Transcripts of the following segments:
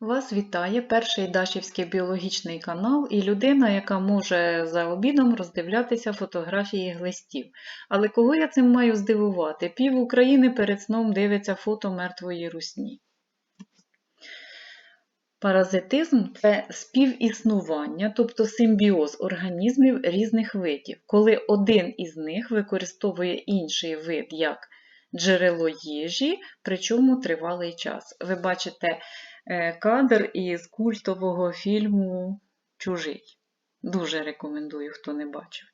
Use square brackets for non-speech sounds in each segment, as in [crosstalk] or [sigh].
Вас вітає перший Дашівський біологічний канал і людина, яка може за обідом роздивлятися фотографії глистів. Але кого я цим маю здивувати? Пів України перед сном дивиться фото мертвої русні. Паразитизм це співіснування, тобто симбіоз організмів різних видів, коли один із них використовує інший вид як джерело їжі, причому тривалий час. Ви бачите кадр із культового фільму Чужий. Дуже рекомендую, хто не бачив.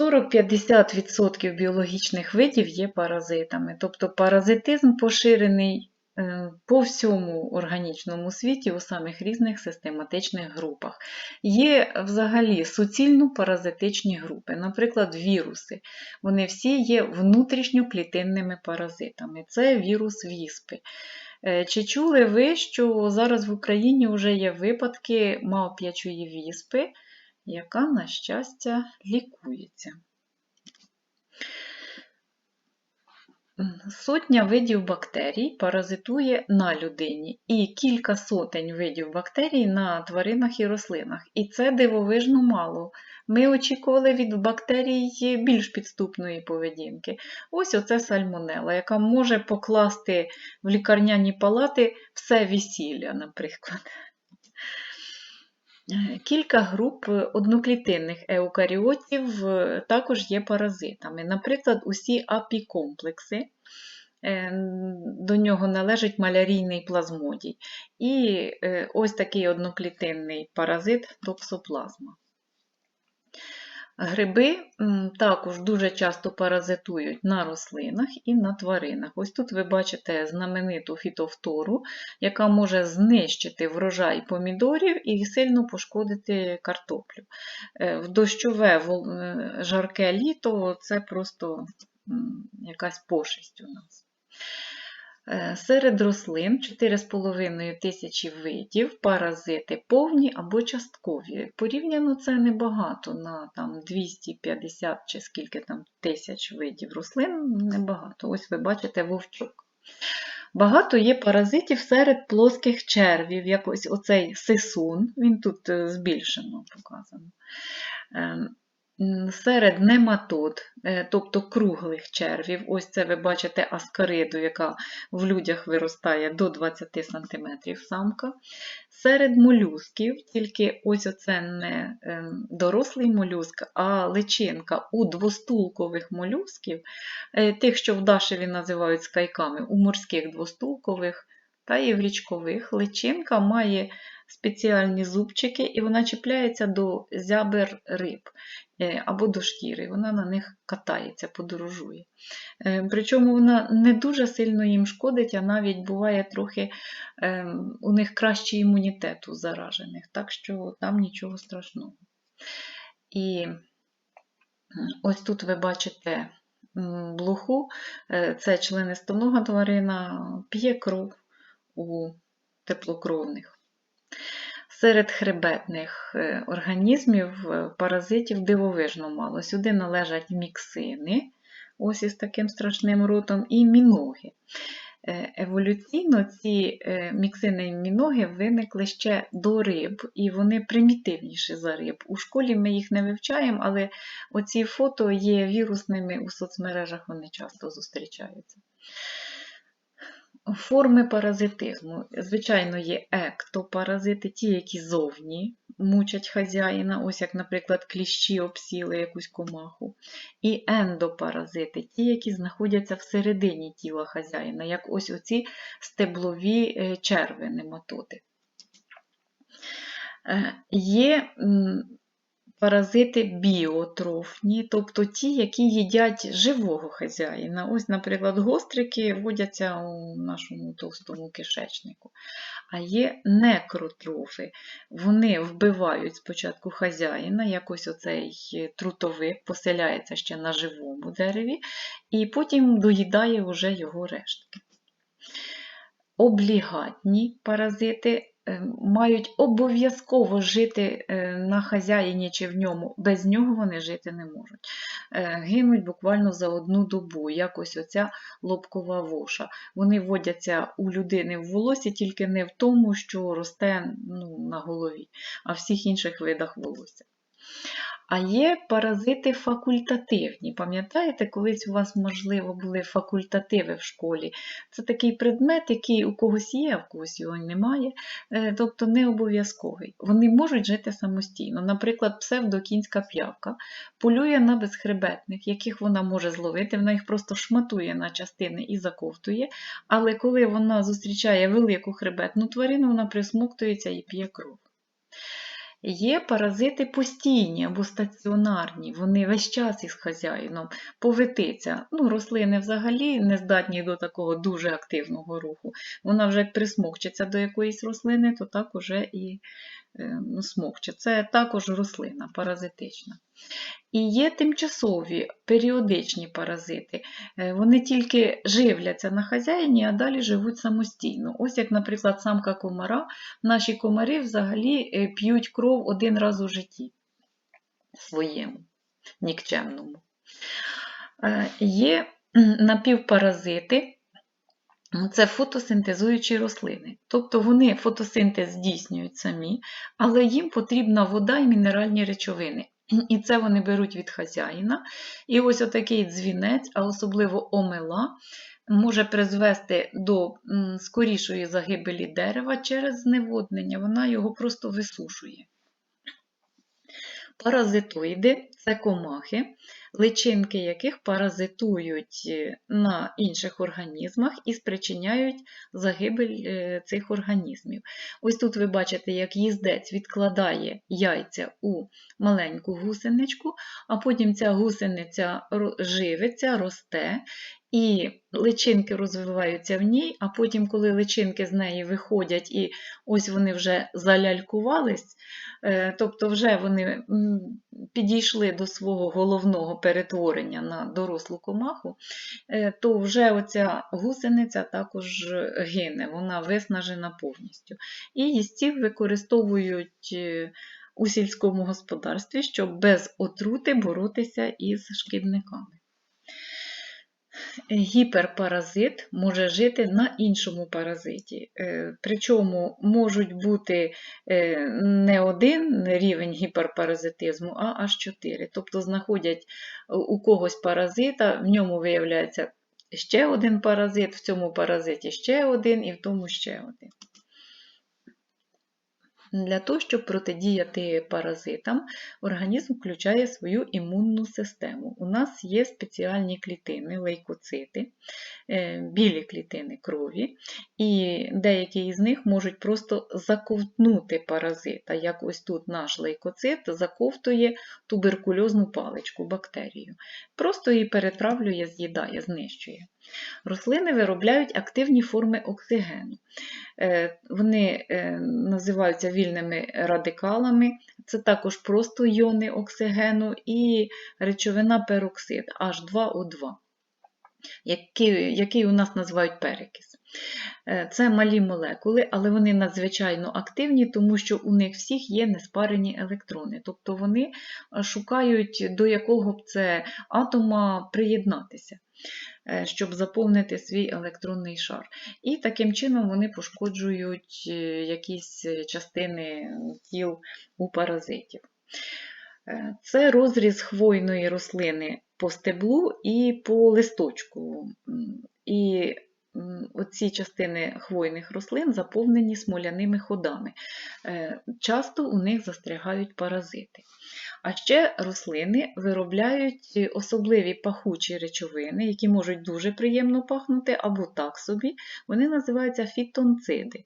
40-50% біологічних видів є паразитами, тобто паразитизм поширений е, по всьому органічному світі у самих різних систематичних групах. Є взагалі суцільно-паразитичні групи, наприклад, віруси. Вони всі є внутрішньоклітинними паразитами. Це вірус віспи. Е, Чи чули ви, що зараз в Україні вже є випадки мавп'ячої віспи, яка, на щастя, лікується? Сотня видів бактерій паразитує на людині і кілька сотень видів бактерій на тваринах і рослинах. І це дивовижно мало. Ми очікували від бактерій більш підступної поведінки. Ось оце сальмонела, яка може покласти в лікарняні палати все весілля, наприклад. Кілька груп одноклітинних еукаріотів е, також є паразитами. Наприклад, усі апікомплекси, е, до нього належить малярійний плазмодій. І е, ось такий одноклітинний паразит токсоплазма. Гриби також дуже часто паразитують на рослинах і на тваринах. Ось тут ви бачите знамениту фітофтору, яка може знищити врожай помідорів і сильно пошкодити картоплю. Е, в дощове е, жарке літо це просто якась пошесть у нас. Е, серед рослин 4,5 тисячі видів, паразити повні або часткові. Порівняно це небагато на там, 250 чи скільки там тисяч видів рослин, небагато. Ось ви бачите вовчок. Багато є паразитів серед плоских червів, як ось оцей сисун, він тут е, збільшено показано. Серед нематод, е, тобто круглих червів, ось це ви бачите аскариду, яка в людях виростає до 20 см самка. Серед молюсків, тільки ось оце не ем, дорослий молюск, а личинка у двостулкових молюсків, е, тих, що в Дашеві називають скайками, у морських двостулкових та і в річкових личинка має спеціальні зубчики, і вона чіпляється до зябер риб е, або до шкіри. Вона на них катається, подорожує. Е, причому вона не дуже сильно їм шкодить, а навіть буває трохи ем, у них кращий імунітет у заражених, так що там нічого страшного. І ось тут ви бачите блоху, е, це членистонога тварина, п'є кров у теплокровних. Серед хребетних е, організмів е, паразитів дивовижно мало. Сюди належать міксини, ось із таким страшним ротом, і міноги. Е, еволюційно ці міксини і міноги виникли ще до риб, і вони примітивніші за риб. У школі ми їх не вивчаємо, але оці фото є вірусними у соцмережах, вони часто зустрічаються. Форми паразитизму. Звичайно, є ектопаразити, ті, які зовні мучать хазяїна, ось як, наприклад, кліщі обсіли якусь комаху. І ендопаразити, ті, які знаходяться всередині тіла хазяїна, як ось оці стеблові е, черви нематоди. Е, є Паразити біотрофні, тобто ті, які їдять живого хазяїна. Ось, наприклад, гострики водяться у нашому товстому кишечнику. А є некротрофи. Вони вбивають спочатку хазяїна, якось оцей трутовик поселяється ще на живому дереві, і потім доїдає вже його рештки. Облігатні паразити мають обов'язково жити е, на хазяїні чи в ньому, без нього вони жити не можуть. Е, Гинуть буквально за одну добу, якось оця лобкова воша. Вони водяться у людини в волосі тільки не в тому, що росте ну, на голові, а в всіх інших видах волосся. А є паразити факультативні. Пам'ятаєте, колись у вас, можливо, були факультативи в школі? Це такий предмет, який у когось є, а в когось його немає, е, тобто не обов'язковий. Вони можуть жити самостійно. Наприклад, псевдокінська п'явка полює на безхребетних, яких вона може зловити, вона їх просто шматує на частини і заковтує, але коли вона зустрічає велику хребетну тварину, вона присмоктується і п'є кров. Є паразити постійні або стаціонарні, вони весь час із хазяїном, повититься. Ну, рослини взагалі не здатні до такого дуже активного руху. Вона вже як присмокчеться до якоїсь рослини, то так уже і е, ну, смокче. Це також рослина паразитична. І є тимчасові періодичні паразити. Е, Вони тільки живляться на хазяїні, а далі живуть самостійно. Ось як, наприклад, самка комара. Наші комари взагалі е, п'ють кров один раз у житті своєму, нікчемному. Є напівпаразити. Це фотосинтезуючі рослини. Тобто вони фотосинтез здійснюють самі, але їм потрібна вода і мінеральні речовини. І це вони беруть від хазяїна. І ось отакий дзвінець, а особливо омела, може призвести до скорішої загибелі дерева через зневоднення. Вона його просто висушує. Паразитоїди це комахи, личинки яких паразитують е, на інших організмах і спричиняють загибель е, цих організмів. Ось тут ви бачите, як їздець відкладає яйця у маленьку гусеничку, а потім ця гусениця живиться, росте, і личинки розвиваються в ній, а потім, коли личинки з неї виходять, і ось вони вже залялькувались, е, тобто вже вони підійшли до свого головного перетворення на дорослу комаху, е, то вже оця гусениця також гине, вона виснажена повністю. І їстів використовують е, у сільському господарстві, щоб без отрути боротися із шкідниками. Гіперпаразит може жити на іншому паразиті. Е, Причому можуть бути е, не один рівень гіперпаразитизму, а аж чотири. Тобто знаходять у когось паразита, в ньому виявляється ще один паразит, в цьому паразиті ще один і в тому ще один. Для того, щоб протидіяти паразитам, організм включає свою імунну систему. У нас є спеціальні клітини, лейкоцити, е, білі клітини крові, і деякі із них можуть просто заковтнути паразита, як ось тут наш лейкоцит заковтує туберкульозну паличку, бактерію. Просто її перетравлює, з'їдає, знищує. Рослини виробляють активні форми оксигену. Е, Вони е, називаються вільними радикалами, це також просто іони оксигену і речовина пероксид H2O2, який, у нас називають перекис. Е, Це малі молекули, але вони надзвичайно активні, тому що у них всіх є неспарені електрони. Тобто вони шукають, до якого б це атома приєднатися, щоб заповнити свій електронний шар. І таким чином вони пошкоджують е, якісь частини тіл у паразитів. Е, Це розріз хвойної рослини по стеблу і по листочку. І оці частини хвойних рослин заповнені смоляними ходами. Е, Часто у них застрягають паразити. А ще рослини виробляють особливі пахучі речовини, які можуть дуже приємно пахнути або так собі. Вони називаються фітонциди.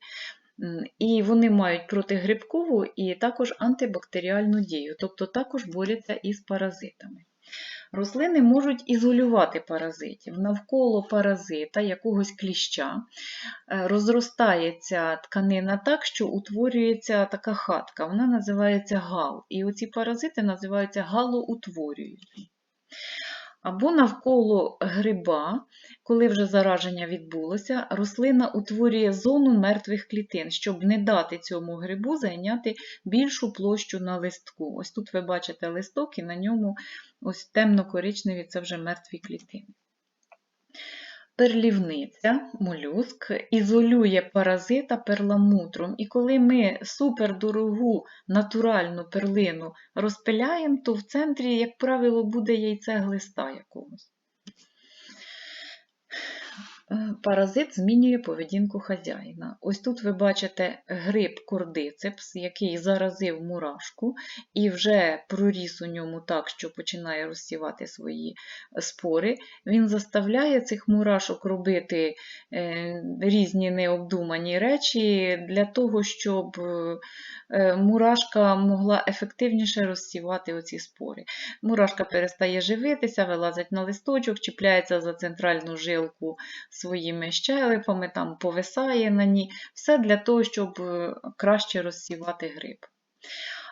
І вони мають протигрибкову і також антибактеріальну дію, тобто також борються із паразитами. Рослини можуть ізолювати паразитів. Навколо паразита, якогось кліща, е, розростається тканина так, що утворюється така хатка, вона називається гал. І оці паразити називаються галоутворюючі. Або навколо гриба, коли вже зараження відбулося, рослина утворює зону мертвих клітин, щоб не дати цьому грибу зайняти більшу площу на листку. Ось тут ви бачите листок, і на ньому ось темно-коричневі це вже мертві клітини. Перлівниця, молюск, ізолює паразита перламутром. І коли ми супердорогу натуральну перлину розпиляємо, то в центрі, як правило, буде яйце глиста якогось. Е, Паразит змінює поведінку хазяїна. Ось тут ви бачите гриб кордицепс, який заразив мурашку і вже проріс у ньому так, що починає розсівати свої спори. Він заставляє цих мурашок робити е, різні необдумані речі для того, щоб е, мурашка могла ефективніше розсівати оці спори. Мурашка перестає живитися, вилазить на листочок, чіпляється за центральну жилку своїми щелепами, там повисає на ній. Все для того, щоб е, краще розсівати гриб.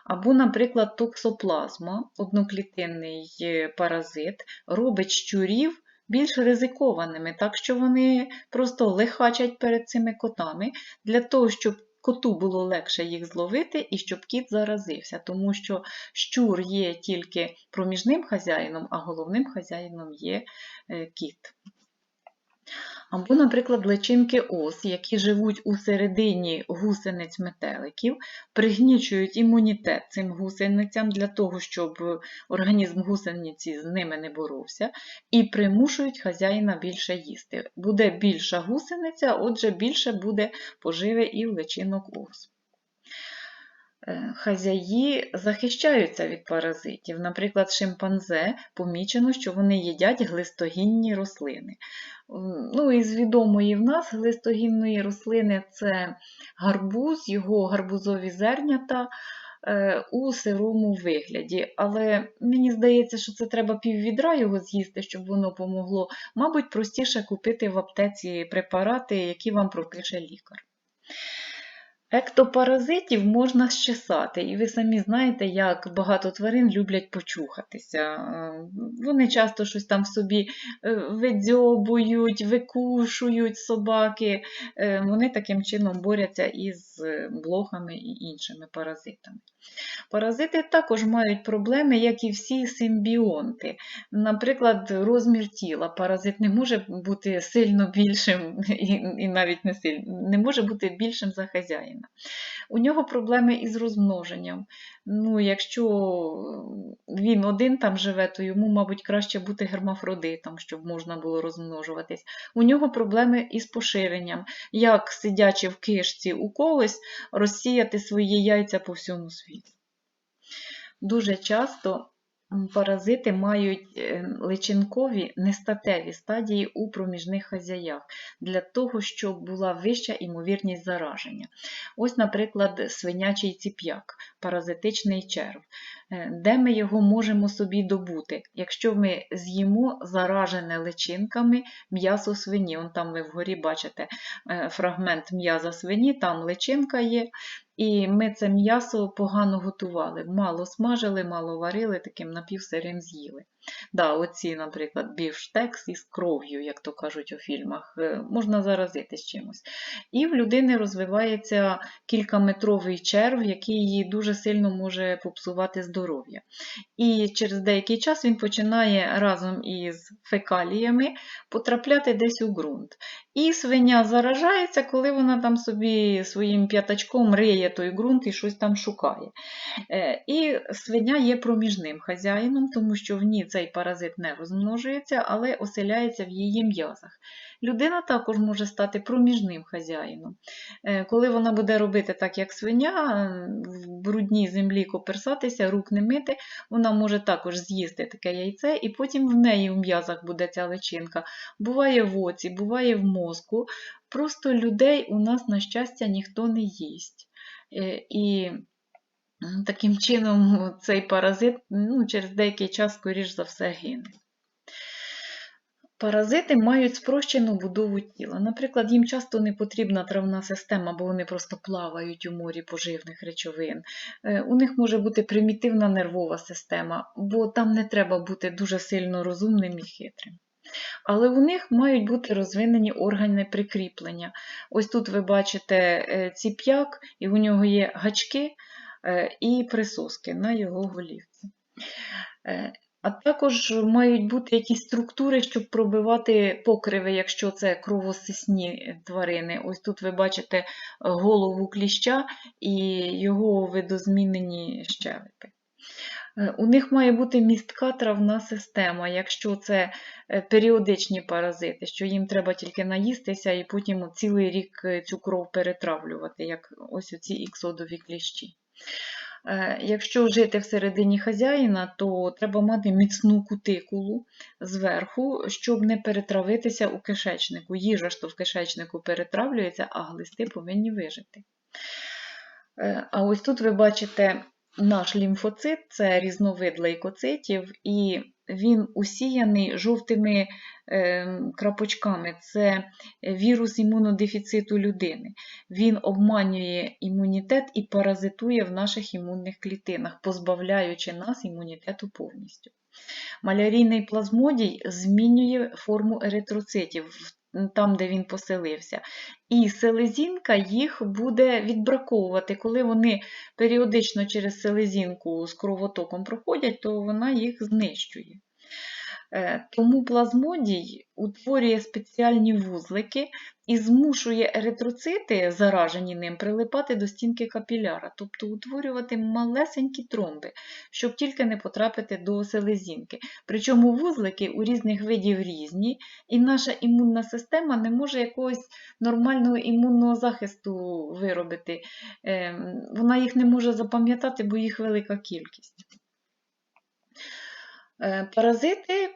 Або, наприклад, токсоплазма, одноклітинний е, паразит, робить щурів більш ризикованими, так що вони просто лихачать перед цими котами для того, щоб коту було легше їх зловити і щоб кіт заразився, тому що щур є тільки проміжним хазяїном, а головним хазяїном є е, кіт. Або, наприклад, личинки ос, які живуть у середині гусениць метеликів, пригнічують імунітет цим гусеницям для того, щоб організм гусениці з ними не боровся, і примушують хазяїна більше їсти. Буде більша гусениця, отже, більше буде поживи і в личинок ос. Е, Хазяї захищаються від паразитів. Наприклад, шимпанзе помічено, що вони їдять глистогінні рослини. Ну, Із відомої в нас глистогінної рослини це гарбуз, його гарбузові зернята е, у сирому вигляді. Але мені здається, що це треба піввідра його з'їсти, щоб воно помогло. Мабуть, простіше купити в аптеці препарати, які вам пропише лікар. Ектопаразитів можна щесати, і ви самі знаєте, як багато тварин люблять почухатися. Е, Вони часто щось там собі е, видзьобують, викушують собаки. Е, Вони таким чином борються із блохами і іншими паразитами. Паразити також мають проблеми, як і всі симбіонти. Наприклад, розмір тіла. Паразит не може бути сильно більшим, [laughs] і навіть не сильно, не може бути більшим за хазяїна. У нього проблеми із розмноженням. Ну, Якщо він один там живе, то йому, мабуть, краще бути гермафродитом, щоб можна було розмножуватись. У нього проблеми із поширенням, як сидячи в кишці у когось, розсіяти свої яйця по всьому світу. Дуже часто Паразити мають е, личинкові нестатеві стадії у проміжних хазяях для того, щоб була вища імовірність зараження. Ось, наприклад, свинячий ціп'як, паразитичний черв. Е, де ми його можемо собі добути, якщо ми з'їмо заражене личинками м'ясо свині. Он там ви вгорі бачите е, фрагмент м'яза свині, там личинка є. І ми це м'ясо погано готували. Мало смажили, мало варили, таким напівсирим з'їли. Да, Оці, наприклад, бівштекс із кров'ю, як то кажуть у фільмах, е, можна заразитись чимось. І в людини розвивається кількаметровий черв, який її дуже сильно може попсувати здоров'я. І через деякий час він починає разом із фекаліями потрапляти десь у ґрунт. І свиня заражається, коли вона там собі своїм п'ятачком риє той ґрунт і щось там шукає. Е, і свиня є проміжним хазяїном, тому що в ній цей паразит не розмножується, але оселяється в її м'язах. Людина також може стати проміжним хазяїном. Е, коли вона буде робити так, як свиня, в брудній землі коперсатися, рук не мити, вона може також з'їсти таке яйце, і потім в неї в м'язах буде ця личинка. Буває в оці, буває в мозку. Просто людей у нас, на щастя, ніхто не їсть. Е, і Таким чином, цей паразит ну, через деякий час, скоріш за все, гине. Паразити мають спрощену будову тіла. Наприклад, їм часто не потрібна травна система, бо вони просто плавають у морі поживних речовин. Е, У них може бути примітивна нервова система, бо там не треба бути дуже сильно розумним і хитрим. Але у них мають бути розвинені органи прикріплення. Ось тут ви бачите е, ціп'як, і у нього є гачки і присоски на його голівці. Е, А також мають бути якісь структури, щоб пробивати покриви, якщо це кровосисні тварини. Ось тут ви бачите голову кліща і його видозмінені щелепи. Е, У них має бути містка травна система, якщо це е, періодичні паразити, що їм треба тільки наїстися і потім цілий рік е, цю кров перетравлювати, як ось оці іксодові кліщі. Е, Якщо жити всередині хазяїна, то треба мати міцну кутикулу зверху, щоб не перетравитися у кишечнику. Їжа що в кишечнику перетравлюється, а глисти повинні вижити. Е, А ось тут ви бачите наш лімфоцит, це різновид лейкоцитів, і він усіяний жовтими е, крапочками. Це вірус імунодефіциту людини. Він обманює імунітет і паразитує в наших імунних клітинах, позбавляючи нас імунітету повністю. Малярійний плазмодій змінює форму еритроцитів там, де він поселився. І селезінка їх буде відбраковувати. Коли вони періодично через селезінку з кровотоком проходять, то вона їх знищує. Е, Тому плазмодій утворює спеціальні вузлики і змушує еритроцити, заражені ним, прилипати до стінки капіляра, тобто утворювати малесенькі тромби, щоб тільки не потрапити до селезінки. Причому вузлики у різних видів різні, і наша імунна система не може якогось нормального імунного захисту виробити. Е, Вона їх не може запам'ятати, бо їх велика кількість. Е, Паразити,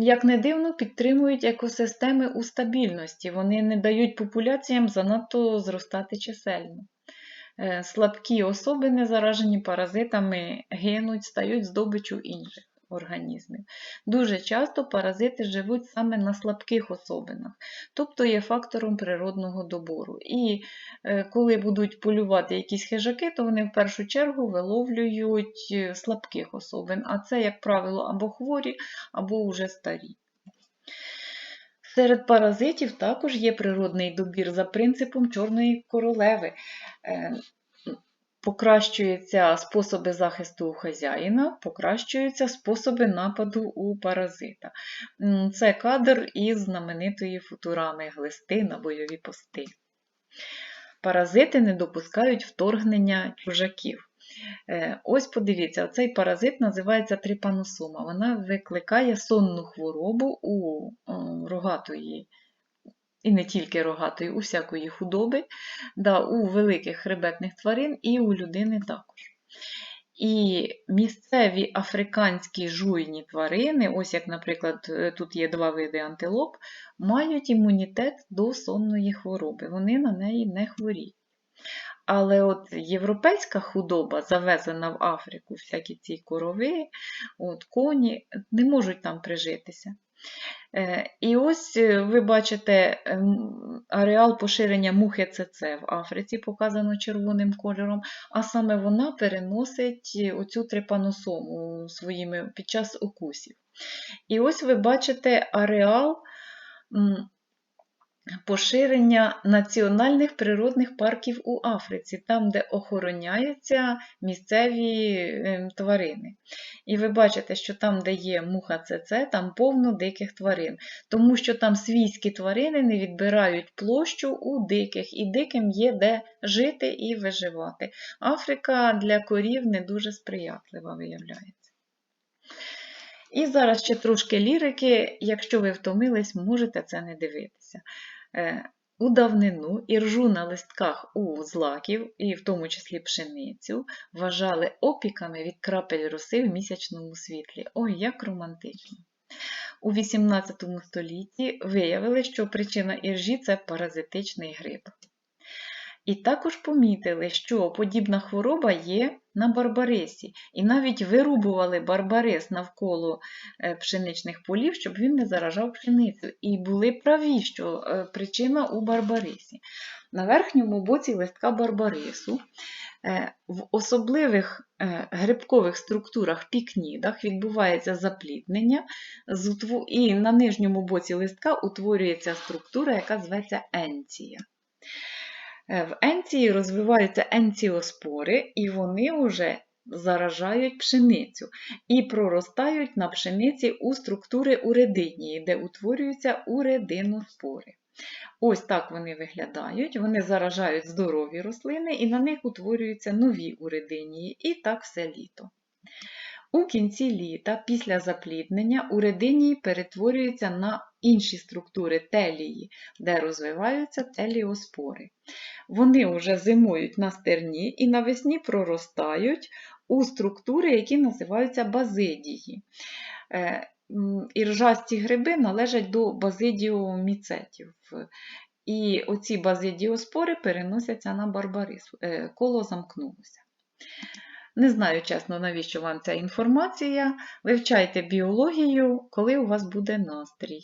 як не дивно, підтримують екосистеми у стабільності. Вони не дають популяціям занадто зростати чисельно. Слабкі особи, не заражені паразитами, гинуть, стають здобичу інших організмів. Дуже часто паразити живуть саме на слабких особинах, тобто є фактором природного добору. І е, коли будуть полювати якісь хижаки, то вони в першу чергу виловлюють е, слабких особин, а це, як правило, або хворі, або вже старі. Серед паразитів також є природний добір за принципом чорної королеви. Покращуються способи захисту у хазяїна, покращуються способи нападу у паразита. Це кадр із знаменитої футурами глисти на бойові пости. Паразити не допускають вторгнення чужаків. Е, Ось подивіться, цей паразит називається трипаносома. Вона викликає сонну хворобу у рогатої, і не тільки рогатої, у всякої худоби, да, у великих хребетних тварин і у людини також. І місцеві африканські жуйні тварини, ось як, наприклад, е, тут є два види антилоп, мають імунітет до сонної хвороби, вони на неї не хворіють. Але от європейська худоба, завезена в Африку, всякі ці корови, от, коні, не можуть там прижитися. Е, І ось е, ви бачите ем, ареал поширення мухи ЦЦ в Африці, показано червоним кольором, а саме вона переносить оцю трипаносому своїми під час укусів. І ось ви бачите ареал поширення національних природних парків у Африці, там, де охороняються місцеві ем, тварини. І ви бачите, що там, де є муха ЦЦ, там повно диких тварин, тому що там свійські тварини не відбирають площу у диких, і диким є де жити і виживати. Африка для корів не дуже сприятлива, виявляється. І зараз ще трошки лірики. Якщо ви втомились, можете це не дивитися. Е, У давнину іржу на листках у злаків, і в тому числі пшеницю, вважали опіками від крапель роси в місячному світлі. Ой, як романтично! У XVIII столітті виявили, що причина іржі це паразитичний гриб. І також помітили, що подібна хвороба є на барбарисі. І навіть вирубували барбарис навколо е, пшеничних полів, щоб він не заражав пшеницю. І були праві, що е, причина у барбарисі. На верхньому боці листка барбарису е, в особливих грибкових структурах пікнідах відбувається запліднення, і на нижньому боці листка утворюється структура, яка зветься енція. Е, В енції розвиваються енціоспори, і вони вже заражають пшеницю і проростають на пшениці у структури урединії, де утворюються урединоспори. Ось так вони виглядають. Вони заражають здорові рослини, і на них утворюються нові урединії, і так все літо. У кінці літа, після запліднення, урединії перетворюються на інші структури телії, де розвиваються теліоспори. Вони вже зимують на стерні і навесні проростають у структури, які називаються базидії. Е, Іржасті гриби належать до базидіоміцетів. І оці базидіоспори переносяться на барбарис. Е, Коло замкнулося. Не знаю, чесно, навіщо вам ця інформація. Вивчайте біологію, коли у вас буде настрій.